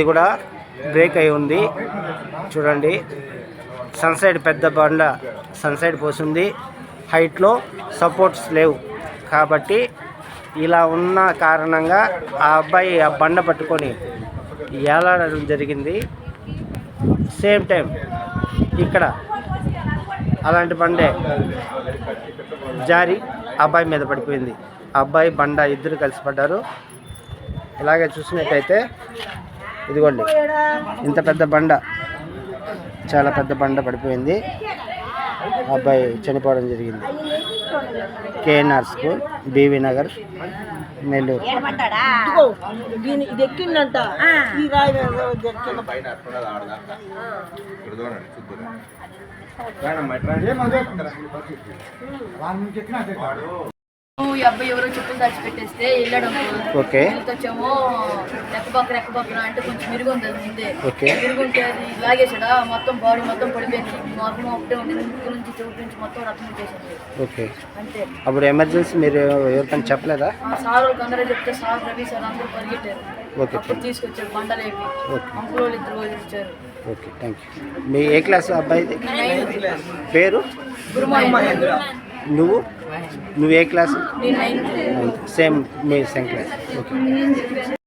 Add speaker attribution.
Speaker 1: ఇది కూడా బ్రేక్ అయి ఉంది. చూడండి. సన్సైడ్ పెద్ద బండ సన్సైడ్ పోసింది. హైట్లో సపోర్ట్స్ లేవు. కాబట్టి ఇలా ఉన్న కారణంగా ఆ అబ్బాయి ఆ బండ పట్టుకొని ఏలాడడం జరిగింది. సేమ్ టైం ఇక్కడ అలాంటి బండే జారి అబ్బాయి మీద పడిపోయింది. అబ్బాయి బండ ఇద్దరు కలిసి పడ్డారు ఇలాగే చూసినట్టయితే ఇదిగోండి ఇంత పెద్ద బండ. చాలా పెద్ద బండ పడిపోయింది. అబ్బాయి చనిపోవడం జరిగింది. KNR school B V Nagar Nellore.
Speaker 2: ఈ
Speaker 3: అబ్బాయి ఎవరో చెప్పులు వెళ్ళడం
Speaker 1: ఓకే.
Speaker 3: వచ్చామో అంటే కొంచెం మిరుగుంది అది ముందే.
Speaker 1: ఓకే.
Speaker 3: మిరుగుంటే అది లాగేసాడా మొత్తం బాడీ మొత్తం పడిపోయింది. ఒకటే ఉంది. ముక్కు నుంచి చెవుటి నుంచి మొత్తం రక్తం
Speaker 1: ఓకే.
Speaker 3: అంతే.
Speaker 1: అప్పుడు ఎమర్జెన్సీ మీరు ఎవరికైనా చెప్పలేదా?
Speaker 3: సార్ వాళ్ళకి అందరూ చెప్తే సార్ రవి సార్ అందరూ పరిగెట్టారు.
Speaker 1: ఓకే.
Speaker 3: అప్పుడు తీసుకొచ్చారు బండలేపి.
Speaker 1: ఓకే.
Speaker 3: అంకులు వాళ్ళు ఇద్దరు వాళ్ళు ఇచ్చారు
Speaker 1: ఓకే. Thank you. మీ ఏ క్లాస్ అబ్బాయిది? పేరు? నువ్వు? నువ్వు ఏ క్లాస్? సేమ్ మీ సేమ్ క్లాస్ ఓకే